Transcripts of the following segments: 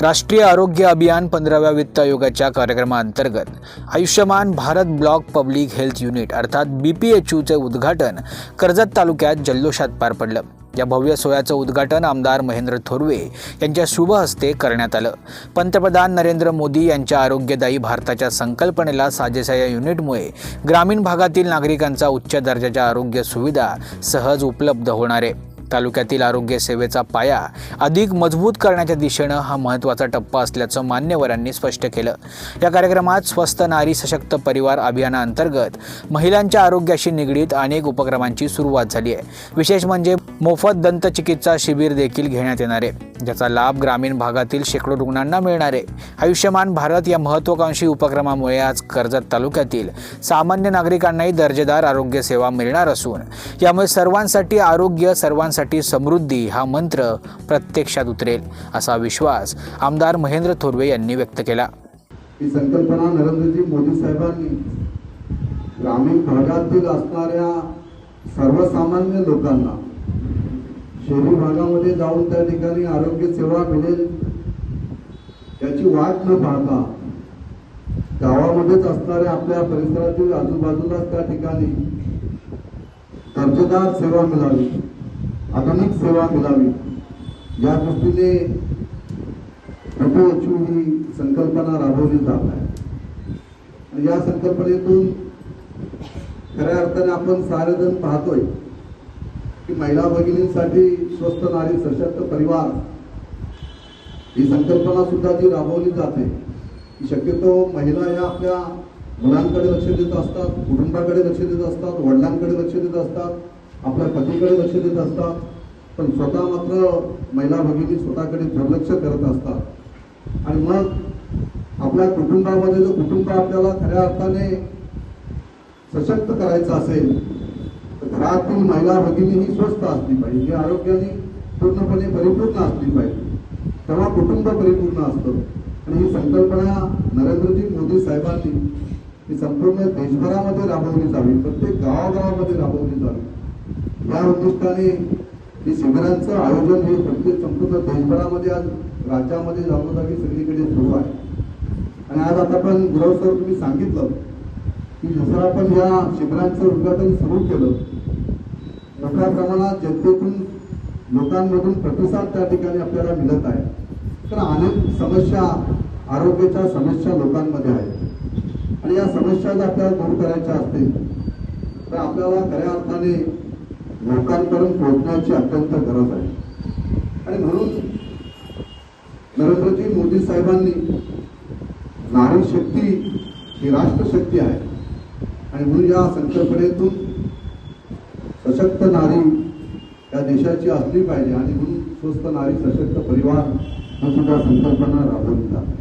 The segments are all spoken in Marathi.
राष्ट्रीय आरोग्य अभियान पंधराव्या वित्त आयोगाच्या कार्यक्रमाअंतर्गत Ayushman Bharat block public health unit अर्थात बी पी एच यूचे उद्घाटन कर्जत तालुक्यात जल्लोषात पार पडलं. या भव्य सोहळ्याचं उद्घाटन आमदार महेंद्र थोरवे यांच्या शुभ हस्ते करण्यात आलं. पंतप्रधान नरेंद्र मोदी यांच्या आरोग्यदायी भारताच्या संकल्पनेला साजेसा या युनिटमुळे ग्रामीण भागातील नागरिकांचा उच्च दर्जाच्या आरोग्य सुविधा सहज उपलब्ध होणार आहे. तालुक्यातील आरोग्य सेवेचा पाया अधिक मजबूत करण्याच्या दिशेनं हा महत्त्वाचा टप्पा असल्याचं मान्यवरांनी स्पष्ट केलं. या कार्यक्रमात स्वस्त नारी सशक्त परिवार अभियानाअंतर्गत महिलांच्या आरोग्याशी निगडीत अनेक उपक्रमांची सुरुवात झाली आहे. विशेष म्हणजे मोफत दंतचिकित्सा शिबिर देखील घेण्यात येणार आहे. ज्याचा लाभ ग्रामीण भागातील शेकडो रुग्णांना मिळणार आहे. आयुष्यमान भारत या महत्त्वाकांक्षी उपक्रमामुळे आज कर्जत तालुक्यातील सामान्य नागरिकांनाही दर्जेदार आरोग्य सेवा मिळणार असून यामुळे सर्वांसाठी आरोग्य सर्वांसाठी समृद्धी हा मंत्र प्रत्यक्षात उतरेल असा विश्वास आमदार महेंद्र थोरवे यांनी व्यक्त केला. ही संकल्पना नरेंद्रजी मोदी साहेबांनी ग्रामीण भागातील असणाऱ्या सर्वसामान्य लोकांना शहरी भागामध्ये जाऊन त्या ठिकाणी आरोग्य सेवा मिळेल याची वाट न पाहता गावामध्येच असणाऱ्या आपल्या परिसरातील आजूबाजूलाच त्या ठिकाणी दर्जेदार सेवा मिळावी आधुनिक सेवा मिळावी. या दृष्टीने WHO ही संकल्पना राबवली जात आहे. या संकल्पनेतून खऱ्या अर्थाने आपण सारेजण पाहतोय की महिला भगिनींसाठी स्वस्त नारी सशक्त परिवार ही संकल्पना सुद्धा जी राबवली जाते की शक्यतो महिला या आपल्या मुलांकडे लक्ष देत असतात कुटुंबाकडे लक्ष देत असतात वडिलांकडे लक्ष देत असतात आपल्या पतीकडे लक्ष देत असतात पण स्वतः मात्र महिला भगिनी स्वतःकडे दुर्लक्ष करत असतात. आणि मग आपल्या कुटुंबामध्ये जर कुटुंब आपल्याला खऱ्या अर्थाने सशक्त करायचं असेल घरातील महिला भगिनी ही स्वस्थ असली पाहिजे आरोग्याने पूर्णपणे परिपूर्ण असली पाहिजे तेव्हा कुटुंब परिपूर्ण असतं. आणि ही संकल्पना नरेंद्रजी मोदी साहेबांनी ही संपूर्ण देशभरामध्ये राबवली जावी प्रत्येक गावागावामध्ये राबवली जावी. या उद्दिष्टाने ही शिबिरांचं आयोजन हे प्रत्येक संपूर्ण देशभरामध्ये आज राज्यामध्ये जागोजागी सगळीकडे सुरू आहे. आणि आज आता पण गुरव सर तुम्ही सांगितलं की जसं आपण या शिबिरांचं उद्घाटन सुरू केलं मोठ्या प्रमाणात जनतेतून लोकांमधून प्रतिसाद त्या ठिकाणी आपल्याला मिळत आहे. तर अनेक समस्या आरोग्याच्या समस्या लोकांमध्ये आहेत. आणि या समस्या जर आपल्याला दूर करायच्या असतील तर आपल्याला खऱ्या अर्थाने लोकांपर्यंत पोहोचण्याची अत्यंत गरज आहे. आणि म्हणून नरेंद्रजी मोदी साहेबांनी नारी शक्ती ही राष्ट्रशक्ती आहे. आणि म्हणून या संकल्पनेतून सशक्त नारी या देशाची असली पाहिजे आणि म्हणून स्वस्त नारी सशक्त परिवार हा सुद्धा संकल्पना राबवली. जाते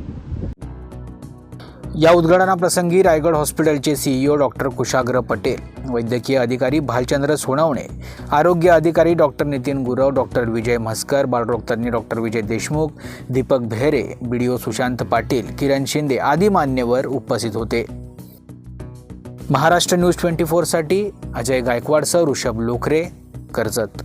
या उद्घाटनाप्रसंगी रायगड हॉस्पिटलचे सीईओ डॉक्टर कुशाग्र पटेल वैद्यकीय अधिकारी भालचंद्र सोनवणे आरोग्य अधिकारी डॉक्टर नितीन गुरव डॉक्टर विजय म्हस्कर बालरोगतज्ञ डॉक्टर विजय देशमुख दीपक भेरे ओ सुशांत पाटील किरण शिंदे आदी मान्यवर उपस्थित होते. महाराष्ट्र न्यूज ट्वेंटी फोरसाठी अजय गायकवाडसह ऋषभ लोखरे कर्जत.